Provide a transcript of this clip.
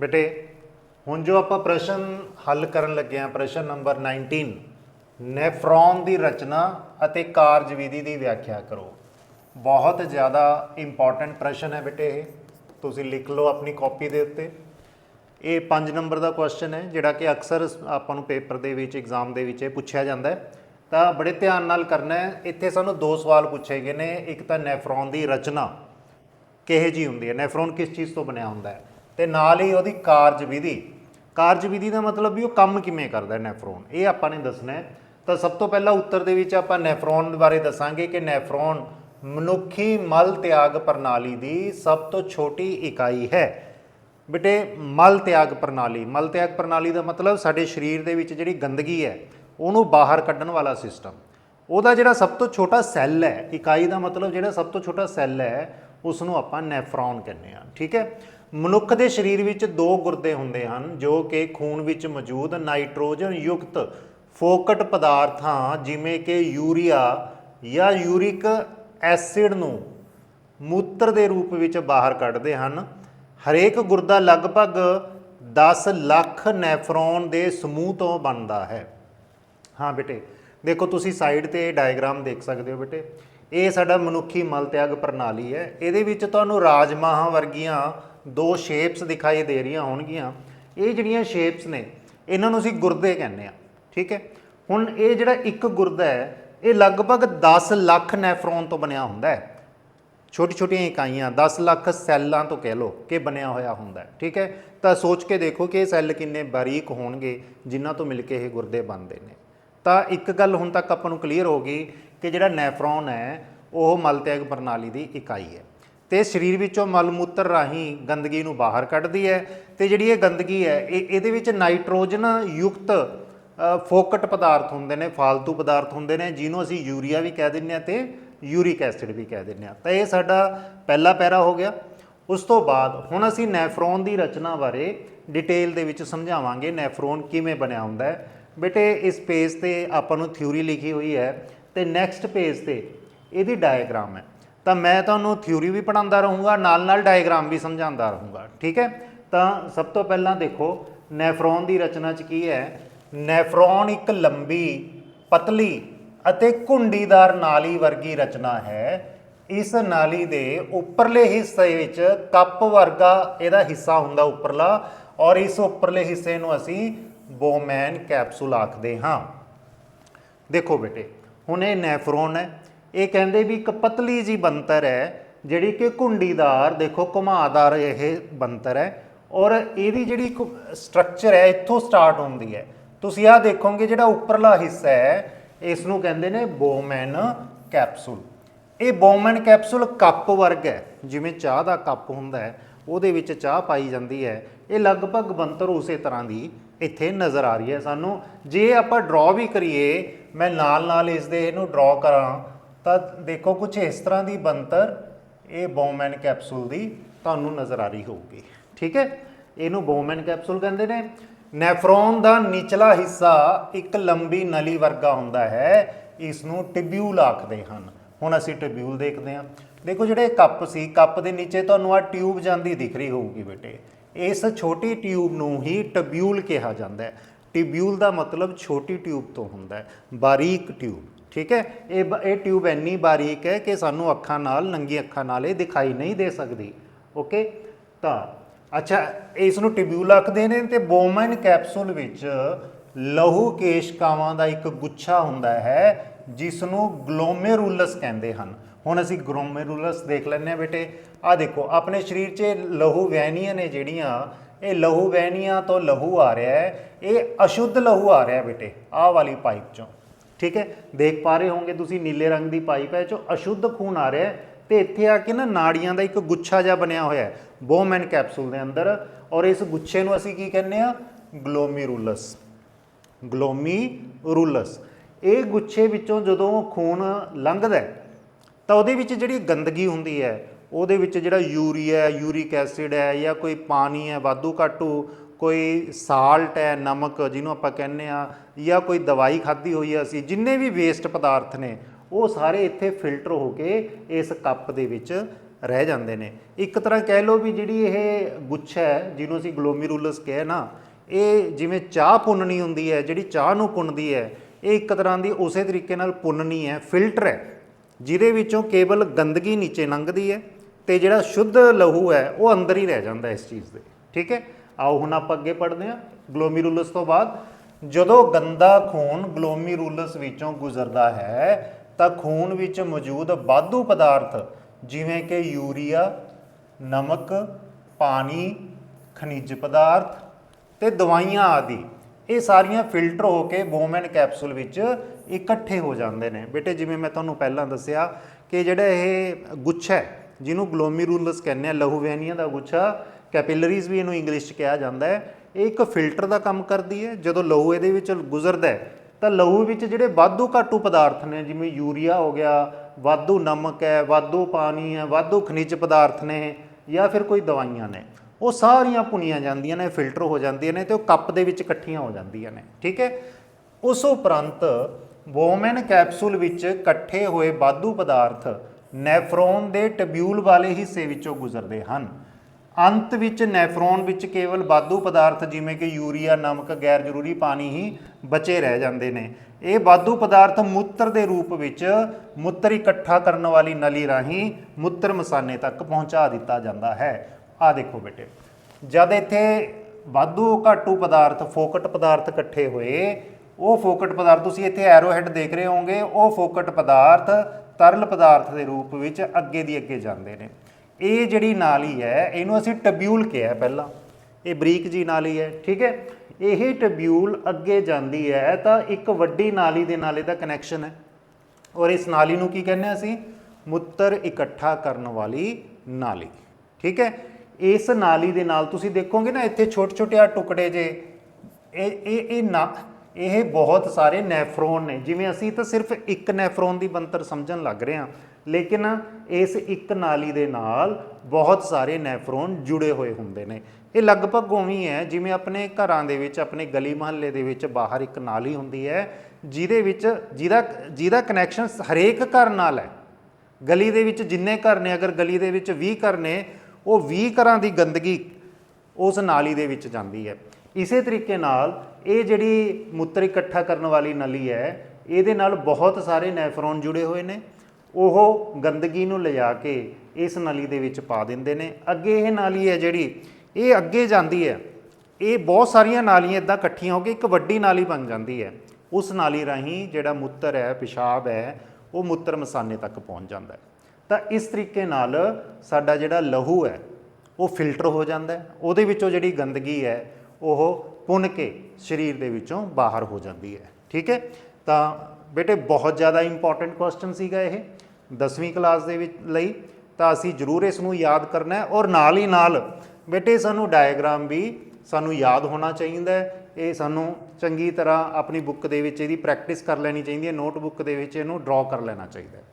ਬੇਟੇ, ਹੁਣ ਜੋ ਆਪਾਂ ਪ੍ਰਸ਼ਨ ਹੱਲ ਕਰਨ ਲੱਗੇ ਹਾਂ, ਪ੍ਰਸ਼ਨ ਨੰਬਰ 19 ਨੈਫਰੋਨ ਦੀ ਰਚਨਾ ਅਤੇ ਕਾਰਜਵਿਧੀ ਦੀ ਵਿਆਖਿਆ ਕਰੋ। ਬਹੁਤ ਜ਼ਿਆਦਾ ਇੰਪੋਰਟੈਂਟ ਪ੍ਰਸ਼ਨ ਹੈ ਬੇਟੇ ਇਹ। ਤੁਸੀਂ ਲਿਖ ਲਓ ਆਪਣੀ ਕਾਪੀ ਦੇ ਉੱਤੇ। ਇਹ 5 ਨੰਬਰ ਦਾ ਕੁਐਸਚਨ ਹੈ, ਜਿਹੜਾ ਕਿ ਅਕਸਰ ਆਪਾਂ ਨੂੰ ਪੇਪਰ ਦੇ ਵਿੱਚ ਐਗਜ਼ਾਮ ਦੇ ਵਿੱਚ ਇਹ ਪੁੱਛਿਆ ਜਾਂਦਾ ਹੈ। ਤਾਂ ਬੜੇ ਧਿਆਨ ਨਾਲ ਕਰਨਾ ਹੈ। ਇੱਥੇ ਸਾਨੂੰ ਦੋ ਸਵਾਲ ਪੁੱਛੇ ਗਏ ਨੇ। ਇੱਕ ਤਾਂ ਨੈਫਰੋਨ ਦੀ ਰਚਨਾ ਕਿਹੋ ਜੀ ਹੁੰਦੀ ਹੈ? ਨੈਫਰੋਨ ਕਿਸ ਚੀਜ਼ ਤੋਂ ਬਣਿਆ ਹੁੰਦਾ ਹੈ? ਤੇ ਨਾਲ ਹੀ ਉਹਦੀ ਕਾਰਜ ਵਿਧੀ। ਕਾਰਜ ਵਿਧੀ ਦਾ ਮਤਲਬ ਵੀ ਉਹ ਕੰਮ ਕਿਵੇਂ ਕਰਦਾ ਹੈ ਨੈਫਰੋਨ? ਇਹ ਆਪਾਂ ਨੇ ਦੱਸਣਾ ਹੈ। ਤਾਂ ਸਭ ਤੋਂ ਪਹਿਲਾਂ ਉੱਤਰ ਦੇ ਵਿੱਚ ਆਪਾਂ ਨੈਫਰੋਨ ਬਾਰੇ ਦੱਸਾਂਗੇ ਕਿ ਨੈਫਰੋਨ ਮਨੁੱਖੀ ਮਲ ਤਿਆਗ ਪ੍ਰਣਾਲੀ ਦੀ ਸਭ ਤੋਂ ਛੋਟੀ ਇਕਾਈ ਹੈ। ਬੇਟੇ, ਮਲ ਤਿਆਗ ਪ੍ਰਣਾਲੀ। ਮਲ ਤਿਆਗ ਪ੍ਰਣਾਲੀ ਦਾ ਮਤਲਬ ਸਾਡੇ ਸਰੀਰ ਦੇ ਵਿੱਚ ਜਿਹੜੀ ਗੰਦਗੀ ਹੈ, ਉਹਨੂੰ ਬਾਹਰ ਕੱਢਣ ਵਾਲਾ ਸਿਸਟਮ। ਉਹਦਾ ਜਿਹੜਾ ਸਭ ਤੋਂ ਛੋਟਾ ਸੈੱਲ ਹੈ, ਇਕਾਈ ਦਾ ਮਤਲਬ ਜਿਹੜਾ ਸਭ ਤੋਂ ਛੋਟਾ ਸੈੱਲ ਹੈ ਉਸ ਨੂੰ ਆਪਾਂ ਨੈਫਰੋਨ ਕਹਿੰਦੇ ਹਾਂ, ਠੀਕ ਹੈ? ਮਨੁੱਖ ਦੇ ਸਰੀਰ ਵਿੱਚ ਦੋ ਗੁਰਦੇ ਹੁੰਦੇ ਹਨ, ਜੋ ਕਿ ਖੂਨ ਵਿੱਚ ਮੌਜੂਦ ਨਾਈਟ੍ਰੋਜਨ ਯੁਕਤ ਫੋਕਟ ਪਦਾਰਥਾਂ, ਜਿਵੇਂ ਕਿ ਯੂਰੀਆ ਜਾਂ ਯੂਰਿਕ ਐਸਿਡ ਨੂੰ ਮੂਤਰ ਦੇ ਰੂਪ ਵਿੱਚ ਬਾਹਰ ਕੱਢਦੇ ਹਨ। ਹਰੇਕ ਗੁਰਦਾ ਲਗਭਗ 10 ਲੱਖ ਨੈਫਰੋਨ ਦੇ ਸਮੂਹ ਤੋਂ ਬਣਦਾ ਹੈ। ਹਾਂ ਬੇਟੇ, ਦੇਖੋ ਤੁਸੀਂ ਸਾਈਡ ਤੇ ਇਹ ਡਾਇਗਰਾਮ ਦੇਖ ਸਕਦੇ ਹੋ ਬੇਟੇ। ਇਹ ਸਾਡਾ ਮਨੁੱਖੀ ਮਲ ਤਿਆਗ ਪ੍ਰਣਾਲੀ ਹੈ। ਇਹਦੇ ਵਿੱਚ ਤੁਹਾਨੂੰ ਰਾਜਮਾਹਾਂ ਵਰਗੀਆਂ ਦੋ ਸ਼ੇਪਸ ਦਿਖਾਈ ਦੇ ਰਹੀਆਂ ਹੋਣਗੀਆਂ। ਇਹ ਜਿਹੜੀਆਂ ਸ਼ੇਪਸ ਨੇ, ਇਹਨਾਂ ਨੂੰ ਅਸੀਂ ਗੁਰਦੇ ਕਹਿੰਦੇ ਆ, ਠੀਕ ਹੈ? ਹੁਣ ਇਹ ਜਿਹੜਾ ਇੱਕ ਗੁਰਦਾ ਹੈ, ਇਹ ਲਗਭਗ 10 ਲੱਖ ਨੈਫਰੋਨ ਤੋਂ ਬਣਿਆ ਹੁੰਦਾ ਹੈ। ਛੋਟੀ ਛੋਟੀਆਂ ਇਕਾਈਆਂ 10 ਲੱਖ ਸੈੱਲਾਂ ਤੋਂ ਕਹਿ ਲਓ ਕਿ ਬਣਿਆ ਹੋਇਆ ਹੁੰਦਾ ਠੀਕ ਹੈ? ਤਾਂ ਸੋਚ ਕੇ ਦੇਖੋ ਕਿ ਇਹ ਸੈੱਲ ਕਿੰਨੇ ਬਾਰੀਕ ਹੋਣਗੇ, ਜਿਨ੍ਹਾਂ ਤੋਂ ਮਿਲ ਕੇ ਇਹ ਗੁਰਦੇ ਬਣਦੇ ਨੇ। ਤਾਂ ਇੱਕ ਗੱਲ ਹੁਣ ਤੱਕ ਆਪਾਂ ਨੂੰ ਕਲੀਅਰ ਹੋ ਗਈ ਕਿ ਜਿਹੜਾ ਨੈਫਰੋਨ ਹੈ, ਉਹ ਮਲ ਤਿਆਗ ਪ੍ਰਣਾਲੀ ਦੀ ਇਕਾਈ ਹੈ। ਤੇ ਸਰੀਰ ਵਿੱਚੋਂ ਮਲ ਮੂਤਰ ਰਾਹੀਂ ਗੰਦਗੀ ਨੂੰ ਬਾਹਰ ਕੱਢਦੀ ਹੈ ਤੇ ਜਿਹੜੀ ਇਹ ਗੰਦਗੀ ਹੈ, ਇਹ ਇਹਦੇ ਵਿੱਚ ਨਾਈਟ੍ਰੋਜਨ ਯੁਕਤ ਫੋਕਟ ਪਦਾਰਥ ਹੁੰਦੇ ਨੇ, ਫਾਲਤੂ ਪਦਾਰਥ ਹੁੰਦੇ ਨੇ, ਜਿਹਨੂੰ ਅਸੀਂ ਯੂਰੀਆ ਵੀ ਕਹਿ ਦਿੰਦੇ ਆ ਤੇ ਯੂਰਿਕ ਐਸਿਡ ਵੀ ਕਹਿ ਦਿੰਦੇ ਆ ਤਾਂ ਇਹ ਸਾਡਾ ਪਹਿਲਾ ਪੈਰਾ ਹੋ ਗਿਆ। ਉਸ ਤੋਂ ਬਾਅਦ ਹੁਣ ਅਸੀਂ ਨੈਫਰੋਨ ਦੀ ਰਚਨਾ ਬਾਰੇ ਡਿਟੇਲ ਦੇ ਵਿੱਚ ਸਮਝਾਵਾਂਗੇ, ਨੈਫਰੋਨ ਕਿਵੇਂ ਬਣਿਆ ਹੁੰਦਾ ਹੈ। ਬੇਟੇ, ਇਸ ਪੇਜ ਤੇ ਆਪਾਂ ਨੂੰ ਥਿਊਰੀ ਲਿਖੀ ਹੋਈ ਹੈ ਤੇ ਨੈਕਸਟ ਪੇਜ ਤੇ ਇਹਦੀ ਡਾਇਗਰਾਮ ਹੈ। ਤਾਂ ਮੈਂ ਤੁਹਾਨੂੰ ਥਿਊਰੀ ਵੀ ਪੜਾਉਂਦਾ ਰਹੂੰਗਾ ਨਾਲ ਨਾਲ ਡਾਇਗਰਾਮ ਵੀ ਸਮਝਾਉਂਦਾ ਰਹੂੰਗਾ, ਠੀਕ ਹੈ? ਤਾਂ ਸਭ ਤੋਂ ਪਹਿਲਾਂ ਦੇਖੋ, ਨੈਫਰੋਨ ਦੀ ਰਚਨਾ 'ਚ ਕੀ ਹੈ? ਨੈਫਰੋਨ ਇੱਕ ਲੰਬੀ, ਪਤਲੀ ਅਤੇ ਘੁੰਡੀਦਾਰ ਨਾਲੀ ਵਰਗੀ ਰਚਨਾ ਹੈ। ਇਸ ਨਾਲੀ ਦੇ ਉੱਪਰਲੇ ਹਿੱਸੇ ਵਿੱਚ ਕੱਪ ਵਰਗਾ ਇਹਦਾ ਹਿੱਸਾ ਹੁੰਦਾ ਉੱਪਰਲਾ ਔਰ ਇਸ ਉੱਪਰਲੇ ਹਿੱਸੇ ਨੂੰ ਅਸੀਂ ਬੋਮੈਨ ਕੈਪਸੂਲ ਆਖਦੇ ਹਾਂ। ਦੇਖੋ ਬੇਟੇ, ਹੁਣ ਇਹ ਨੈਫਰੋਨ ਹੈ। ਇਹ ਕਹਿੰਦੇ ਵੀ ਇੱਕ ਪਤਲੀ ਜੀ ਬੰਤਰ ਹੈ, ਜਿਹੜੀ ਕਿ ਘੁੰਡੀਦਾਰ, ਦੇਖੋ ਘੁਮਾਦਾਰ ਇਹ ਬੰਤਰ ਹੈ ਔਰ ਇਹਦੀ ਜਿਹੜੀ ਸਟਰਕਚਰ ਹੈ, ਇੱਥੋਂ ਸਟਾਰਟ ਹੁੰਦੀ ਹੈ। ਤੁਸੀਂ ਆਹ ਦੇਖੋਗੇ ਜਿਹੜਾ ਉੱਪਰਲਾ ਹਿੱਸਾ ਹੈ ਇਸ ਨੂੰ ਕਹਿੰਦੇ ਨੇ ਬੋਮੈਨ ਕੈਪਸੂਲ ਇਹ ਬੋਮੈਨ ਕੈਪਸੂਲ ਕੱਪ ਵਰਗ ਹੈ, ਜਿਵੇਂ ਚਾਹ ਦਾ ਕੱਪ ਹੁੰਦਾ ਹੈ, ਉਹਦੇ ਵਿੱਚ ਚਾਹ ਪਾਈ ਜਾਂਦੀ ਹੈ। ਇਹ ਲਗਭਗ ਬੰਤਰ ਉਸੇ ਤਰ੍ਹਾਂ ਦੀ ਇੱਥੇ ਨਜ਼ਰ ਆ ਰਹੀ ਹੈ ਸਾਨੂੰ। ਜੇ ਆਪਾਂ ਡਰਾ ਵੀ ਕਰੀਏ, ਮੈਂ ਨਾਲ ਨਾਲ ਇਸ ਦੇ ਇਹਨੂੰ ਡਰਾ ਕਰਾਂ। ਤਾਂ ਦੇਖੋ ਕੁਝ ਇਸ ਤਰ੍ਹਾਂ ਦੀ ਬਣਤਰ, ਇਹ ਬੋਮੈਨ ਕੈਪਸੂਲ ਦੀ ਤੁਹਾਨੂੰ ਨਜ਼ਰ ਆ ਰਹੀ ਹੋਊਗੀ। ਠੀਕ ਹੈ? ਇਹਨੂੰ ਬੋਮੈਨ ਕੈਪਸੂਲ ਕਹਿੰਦੇ ਨੇ। ਨੈਫਰੋਨ ਦਾ ਨਿਚਲਾ ਹਿੱਸਾ ਇੱਕ ਲੰਬੀ ਨਲੀ ਵਰਗਾ ਹੁੰਦਾ ਹੈ। ਇਸ ਨੂੰ ਟਿਬਿਊਲ ਆਖਦੇ ਹਨ। ਹੁਣ ਅਸੀਂ ਟਿਬਿਊਲ ਦੇਖਦੇ ਹਾਂ। ਦੇਖੋ ਜਿਹੜੇ ਕੱਪ ਸੀ, ਕੱਪ ਦੇ ਨੀਚੇ ਤੁਹਾਨੂੰ ਆ ਟਿਊਬ ਜਾਂਦੀ ਦਿਖ ਰਹੀ ਹੋਊਗੀ ਬੇਟੇ। ਇਸ ਛੋਟੀ ਟਿਊਬ ਨੂੰ ਹੀ ਟਿਬਿਊਲ ਕਿਹਾ ਜਾਂਦਾ ਹੈ। ਟਿਬਿਊਲ ਦਾ ਮਤਲਬ ਛੋਟੀ ਟਿਊਬ ਤੋਂ ਹੁੰਦਾ ਹੈ। ਬਾਰੀਕ ਟਿਊਬ। ਠੀਕ ਹੈ? ਇਹ ਬ- ਇਹ ਟਿਊਬ ਇੰਨੀ ਬਾਰੀਕ ਹੈ ਕਿ ਸਾਨੂੰ ਅੱਖਾਂ ਨਾਲ, ਨੰਗੀ ਅੱਖਾਂ ਨਾਲ ਇਹ ਦਿਖਾਈ ਨਹੀਂ ਦੇ ਸਕਦੀ। ਓਕੇ ਤਾਂ, ਅੱਛਾ ਇਸ ਨੂੰ ਟਿਬਿਊਲ ਆਖਦੇ ਨੇ ਤੇ ਬੋਮਨ ਕੈਪਸੂਲ ਵਿੱਚ ਲਹੂ ਕੇਸ਼ਕਾਵਾਂ ਦਾ ਇੱਕ ਗੁੱਛਾ ਹੁੰਦਾ ਹੈ ਜਿਸ ਨੂੰ ਗਲੋਮੇਰੂਲਸ ਕਹਿੰਦੇ ਹਨ। ਹੁਣ ਅਸੀਂ ਗਲੋਮੇਰੂਲਸ ਦੇਖ ਲੈਂਦੇ ਹਾਂ ਬੇਟੇ। ਆ ਦੇਖੋ, ਆਪਣੇ ਸਰੀਰ 'ਚ ਲਹੂ ਵਹਿਨੀਆਂ ਨੇ ਜਿਹੜੀਆਂ, ਇਹ ਲਹੂ ਵਹਿਨੀਆਂ ਤੋਂ ਲਹੂ ਆ ਰਿਹਾ ਹੈ, ਇਹ ਅਸ਼ੁੱਧ ਲਹੂ ਆ ਰਿਹਾ ਬੇਟੇ, ਆਹ ਵਾਲੀ ਪਾਈਪ 'ਚੋਂ। ਠੀਕ ਹੈ? ਦੇਖ ਪਾ ਰਹੇ ਹੋਵੋਗੇ ਤੁਸੀਂ ਨੀਲੇ ਰੰਗ ਦੀ ਪਾਈਪ ਹੈ 'ਚੋਂ ਅਸ਼ੁੱਧ ਖੂਨ ਆ ਰਿਹਾ ਹੈ ਤੇ ਇੱਥੇ ਆ ਕੇ ਨਾ ਨਾੜੀਆਂ ਦਾ ਇੱਕ ਗੁੱਛਾ ਜਿਹਾ ਬਣਿਆ ਹੋਇਆ ਹੈ, ਬੋਮੈਨ ਕੈਪਸੂਲ ਦੇ ਅੰਦਰ ਔਰ ਇਸ ਗੁੱਛੇ ਨੂੰ ਅਸੀਂ ਕੀ ਕਹਿੰਦੇ ਆ ਗਲੋਮੀਰੁਲਸ। ਗਲੋਮੀਰੁਲਸ। ਇਹ ਗੁੱਛੇ ਵਿੱਚੋਂ ਜਦੋਂ ਖੂਨ ਲੰਘਦਾ ਹੈ, ਤਾਂ ਉਹਦੇ ਵਿੱਚ ਜਿਹੜੀ ਗੰਦਗੀ ਹੁੰਦੀ ਹੈ, ਉਹਦੇ ਵਿੱਚ ਜਿਹੜਾ ਯੂਰੀਆ ਹੈ, ਯੂਰਿਕ ਐਸਿਡ ਹੈ ਜਾਂ ਕੋਈ ਪਾਣੀ ਹੈ, ਵਾਧੂ ਘਾਟੂ, ਕੋਈ ਸਾਲਟ ਹੈ, ਨਮਕ ਜਿਹਨੂੰ ਆਪਾਂ ਕਹਿੰਦੇ ਆ ਜਾਂ ਕੋਈ ਦਵਾਈ ਖਾਧੀ ਹੋਈ ਹੈ ਅਸੀਂ, ਜਿੰਨੇ ਵੀ ਵੇਸਟ ਪਦਾਰਥ ਨੇ, ਉਹ ਸਾਰੇ ਇੱਥੇ ਫਿਲਟਰ ਹੋ ਕੇ ਇਸ ਕੱਪ ਦੇ ਵਿੱਚ ਰਹਿ ਜਾਂਦੇ ਨੇ। ਇੱਕ ਤਰ੍ਹਾਂ ਕਹਿ ਲਓ ਵੀ ਜਿਹੜੀ ਇਹ ਗੁੱਛ ਹੈ, ਜਿਹਨੂੰ ਅਸੀਂ ਗਲੋਮੀਰੂਲਸ ਕਹੇ ਨਾ, ਇਹ ਜਿਵੇਂ ਚਾਹ ਪੁੰਨਣੀ ਹੁੰਦੀ ਹੈ, ਜਿਹੜੀ ਚਾਹ ਨੂੰ ਪੁੰਨਦੀ ਹੈ, ਇਹ ਇੱਕ ਤਰ੍ਹਾਂ ਦੀ ਉਸੇ ਤਰੀਕੇ ਨਾਲ ਪੁੰਨਣੀ ਹੈ ਫਿਲਟਰ ਹੈ, ਜਿਹਦੇ ਵਿੱਚੋਂ ਕੇਵਲ ਗੰਦਗੀ ਨੀਚੇ ਲੰਘਦੀ ਹੈ ਤੇ ਜਿਹੜਾ ਸ਼ੁੱਧ ਲਹੂ ਹੈ, ਉਹ ਅੰਦਰ ਹੀ ਰਹਿ ਜਾਂਦਾ ਇਸ ਚੀਜ਼ ਦੇ। ਠੀਕ ਹੈ? ਆਓ ਹੁਣ ਆਪਾਂ ਅੱਗੇ ਪੜ੍ਹਦੇ ਹਾਂ ਗਲੋਮੀਰੂਲਸ ਤੋਂ ਬਾਅਦ। ਜਦੋਂ ਗੰਦਾ ਖੂਨ ਗਲੋਮੀਰੂਲਸ ਵਿੱਚੋਂ ਗੁਜ਼ਰਦਾ ਹੈ, ਤਾਂ ਖੂਨ ਵਿੱਚ ਮੌਜੂਦ ਵਾਧੂ ਪਦਾਰਥ ਜਿਵੇਂ ਕਿ ਯੂਰੀਆ, ਨਮਕ, ਪਾਣੀ, ਖਣਿਜ ਪਦਾਰਥ ਤੇ ਦਵਾਈਆਂ ਆਦਿ, ਇਹ ਸਾਰੀਆਂ ਫਿਲਟਰ ਹੋ ਕੇ ਬੋਮਨ ਕੈਪਸੂਲ ਵਿੱਚ ਇਕੱਠੇ ਹੋ ਜਾਂਦੇ ਨੇ। ਬੇਟੇ, ਜਿਵੇਂ ਮੈਂ ਤੁਹਾਨੂੰ ਪਹਿਲਾਂ ਦੱਸਿਆ ਕਿ ਜਿਹੜਾ ਇਹ ਗੁੱਛਾ ਹੈ, ਜਿਹਨੂੰ ਗਲੋਮੀਰੂਲਸ ਕਹਿੰਦੇ ਆ ਲਹੂ ਵਹਿਨੀਆਂ ਦਾ ਗੁੱਛਾ, ਕੈਪਿਲਰੀਜ਼ ਵੀ ਇਹਨੂੰ ਇੰਗਲਿਸ਼ 'ਚ ਕਿਹਾ ਜਾਂਦਾ ਹੈ ਇਹ ਇੱਕ ਫਿਲਟਰ ਦਾ ਕੰਮ ਕਰਦੀ ਹੈ। ਜਦੋਂ ਲਹੂ ਇਹਦੇ ਵਿੱਚ ਗੁਜ਼ਰਦਾ ਹੈ, ਤਾਂ ਲਹੂ ਵਿੱਚ ਜਿਹੜੇ ਵਾਧੂ ਘਾਟੂ ਪਦਾਰਥ ਨੇ, ਜਿਵੇਂ ਯੂਰੀਆ ਹੋ ਗਿਆ, ਵਾਧੂ ਨਮਕ ਹੈ, ਵਾਧੂ ਪਾਣੀ ਹੈ, ਵਾਧੂ ਖਣਿਜ ਪਦਾਰਥ ਨੇ ਜਾਂ ਫਿਰ ਕੋਈ ਦਵਾਈਆਂ ਨੇ, ਉਹ ਸਾਰੀਆਂ ਭੁੰਨੀਆਂ ਜਾਂਦੀਆਂ ਨੇ, ਫਿਲਟਰ ਹੋ ਜਾਂਦੀਆਂ ਨੇ ਤੇ ਉਹ ਕੱਪ ਦੇ ਵਿੱਚ ਇਕੱਠੀਆਂ ਹੋ ਜਾਂਦੀਆਂ ਨੇ। ਠੀਕ ਹੈ? ਉਸ ਉਪਰੰਤ ਬੋਮਨ ਕੈਪਸੂਲ ਵਿੱਚ ਇਕੱਠੇ ਹੋਏ ਵਾਧੂ ਪਦਾਰਥ ਨੈਫਰੋਨ ਦੇ ਟਿਬਿਊਲ ਵਾਲੇ ਹਿੱਸੇ ਵਿੱਚੋਂ ਗੁਜ਼ਰਦੇ ਹਨ। ਅੰਤ ਵਿੱਚ ਨੈਫਰੋਨ ਵਿੱਚ ਕੇਵਲ ਵਾਧੂ ਪਦਾਰਥ ਜਿਵੇਂ ਕਿ ਯੂਰੀਆ, ਨਮਕ, ਗੈਰ ਜ਼ਰੂਰੀ ਪਾਣੀ ਹੀ ਬਚੇ ਰਹਿ ਜਾਂਦੇ ਨੇ। ਇਹ ਵਾਧੂ ਪਦਾਰਥ ਮੂਤਰ ਦੇ ਰੂਪ ਵਿੱਚ ਮੂਤਰ ਇਕੱਠਾ ਕਰਨ ਵਾਲੀ ਨਲੀ ਰਾਹੀਂ ਮੂਤਰ ਮਸਾਨੇ ਤੱਕ ਪਹੁੰਚਾ ਦਿੱਤਾ ਜਾਂਦਾ ਹੈ। ਆ ਦੇਖੋ ਬੇਟੇ, ਜਦ ਇੱਥੇ ਵਾਧੂ ਘਾਟੂ ਪਦਾਰਥ, ਫੋਕਟ ਪਦਾਰਥ ਇਕੱਠੇ ਹੋਏ, ਉਹ ਫੋਕਟ ਪਦਾਰਥ ਤੁਸੀਂ ਇੱਥੇ ਐਰੋਹੈਡ ਦੇਖ ਰਹੇ ਹੋਵੋਗੇ, ਉਹ ਫੋਕਟ ਪਦਾਰਥ ਤਰਲ ਪਦਾਰਥ ਦੇ ਰੂਪ ਵਿੱਚ ਅੱਗੇ ਦੀ ਅੱਗੇ ਜਾਂਦੇ ਨੇ। ਇਹ ਜਿਹੜੀ ਨਾਲੀ ਹੈ, ਇਹਨੂੰ ਅਸੀਂ ਟਿਬਿਊਲ ਕਿਹਾ ਪਹਿਲਾਂ। ਇਹ ਬਰੀਕ ਜੀ ਨਾਲੀ ਹੈ, ਠੀਕ ਹੈ? ਇਹ ਟਿਬਿਊਲ ਅੱਗੇ ਜਾਂਦੀ ਹੈ, ਤਾਂ ਇੱਕ ਵੱਡੀ ਨਾਲੀ ਦੇ ਨਾਲ ਇਹਦਾ ਕਨੈਕਸ਼ਨ ਹੈ। ਔਰ ਇਸ ਨਾਲੀ ਨੂੰ ਕੀ ਕਹਿੰਦੇ ਹਾਂ ਅਸੀਂ? ਮੁੱਤਰ ਇਕੱਠਾ ਕਰਨ ਵਾਲੀ ਨਾਲੀ, ਠੀਕ ਹੈ? ਇਸ ਨਾਲੀ ਦੇ ਨਾਲ ਤੁਸੀਂ ਦੇਖੋਗੇ ਨਾ, ਇੱਥੇ ਛੋਟੇ ਛੋਟੇ ਆ ਟੁਕੜੇ ਜੇ। ਇਹ ਇਹ ਇਹ ਨਾ, ਇਹ ਬਹੁਤ ਸਾਰੇ ਨੈਫਰੋਨ ਨੇ। ਜਿਵੇਂ ਅਸੀਂ ਤਾਂ ਸਿਰਫ ਇੱਕ ਨੈਫਰੋਨ ਦੀ ਬੰਤਰ ਸਮਝਣ ਲੱਗ ਰਹੇ ਹਾਂ। ਲੇਕਿਨ ਇਸ ਇੱਕ ਨਾਲੀ ਦੇ ਨਾਲ ਬਹੁਤ ਸਾਰੇ ਨੈਫਰੋਨ ਜੁੜੇ ਹੋਏ ਹੁੰਦੇ ਨੇ। ਇਹ ਲਗਭਗ ਉਵੇਂ ਹੈ ਜਿਵੇਂ ਆਪਣੇ ਘਰਾਂ ਦੇ ਵਿੱਚ, ਆਪਣੇ ਗਲੀ ਮੁਹੱਲੇ ਦੇ ਵਿੱਚ ਬਾਹਰ ਇੱਕ ਨਾਲੀ ਹੁੰਦੀ ਹੈ, ਜਿਹਦੇ ਵਿੱਚ ਜਿਹਦਾ ਜਿਹਦਾ ਕਨੈਕਸ਼ਨ ਹਰੇਕ ਘਰ ਨਾਲ ਹੈ। ਗਲੀ ਦੇ ਵਿੱਚ ਜਿੰਨੇ ਘਰ ਨੇ, ਅਗਰ ਗਲੀ ਦੇ ਵਿੱਚ 20 ਘਰ ਨੇ, ਉਹ 20 ਘਰਾਂ ਦੀ ਗੰਦਗੀ ਉਸ ਨਾਲੀ ਦੇ ਵਿੱਚ ਜਾਂਦੀ ਹੈ। ਇਸੇ ਤਰੀਕੇ ਨਾਲ ਇਹ ਜਿਹੜੀ ਮੂਤਰ ਇਕੱਠਾ ਕਰਨ ਵਾਲੀ ਨਲੀ ਹੈ, ਇਹਦੇ ਨਾਲ ਬਹੁਤ ਸਾਰੇ ਨੈਫਰੋਨ ਜੁੜੇ ਹੋਏ ਨੇ। ਉਹ ਗੰਦਗੀ ਨੂੰ ਲਿਜਾ ਕੇ ਇਸ ਨਲੀ ਦੇ ਵਿੱਚ ਪਾ ਦਿੰਦੇ ਨੇ। ਅੱਗੇ ਇਹ ਨਾਲੀ ਹੈ ਜਿਹੜੀ, ਇਹ ਅੱਗੇ ਜਾਂਦੀ ਹੈ। ਇਹ ਬਹੁਤ ਸਾਰੀਆਂ ਨਾਲੀਆਂ ਇਦਾਂ ਇਕੱਠੀਆਂ ਹੋ ਕੇ ਇੱਕ ਵੱਡੀ ਨਾਲੀ ਬਣ ਜਾਂਦੀ ਹੈ। ਉਸ ਨਾਲੀ ਰਾਹੀਂ ਜਿਹੜਾ ਮੂਤਰ ਹੈ, ਪਿਸ਼ਾਬ ਹੈ, ਉਹ ਮੂਤਰ ਮਸਾਨੇ ਤੱਕ ਪਹੁੰਚ ਜਾਂਦਾ ਹੈ। ਤਾਂ ਇਸ ਤਰੀਕੇ ਨਾਲ ਸਾਡਾ ਜਿਹੜਾ ਲਹੂ ਹੈ, ਉਹ ਫਿਲਟਰ ਹੋ ਜਾਂਦਾ ਹੈ। ਉਹਦੇ ਵਿੱਚੋਂ ਜਿਹੜੀ ਗੰਦਗੀ ਹੈ, ਉਹ ਪੁੰਨ ਕੇ ਸਰੀਰ ਦੇ ਵਿੱਚੋਂ ਬਾਹਰ ਹੋ ਜਾਂਦੀ ਹੈ। ਠੀਕ ਹੈ? ਤਾਂ ਬੇਟੇ, ਬਹੁਤ ਜ਼ਿਆਦਾ ਇੰਪੋਰਟੈਂਟ ਕੁਐਸਚਨ ਸੀਗਾ ਇਹ। 10ਵੀਂ ਕਲਾਸ ਦੇ ਵਿੱਚ ਲਈ, ਤਾਂ ਅਸੀਂ ਜ਼ਰੂਰ ਇਸ ਨੂੰ ਯਾਦ ਕਰਨਾ ਹੈ ਔਰ ਨਾਲ ਹੀ ਨਾਲ ਬੇਟੇ ਸਾਨੂੰ ਡਾਇਗਰਾਮ ਵੀ ਸਾਨੂੰ ਯਾਦ ਹੋਣਾ ਚਾਹੀਦਾ ਹੈ। ਇਹ ਸਾਨੂੰ ਚੰਗੀ ਤਰ੍ਹਾਂ ਆਪਣੀ ਬੁੱਕ ਦੇ ਵਿੱਚ ਇਹਦੀ ਪ੍ਰੈਕਟਿਸ ਕਰ ਲੈਣੀ ਚਾਹੀਦੀ ਹੈ ਨੋਟਬੁੱਕ ਦੇ ਵਿੱਚ ਇਹਨੂੰ ਡਰਾ ਕਰ ਲੈਣਾ ਚਾਹੀਦਾ ਹੈ।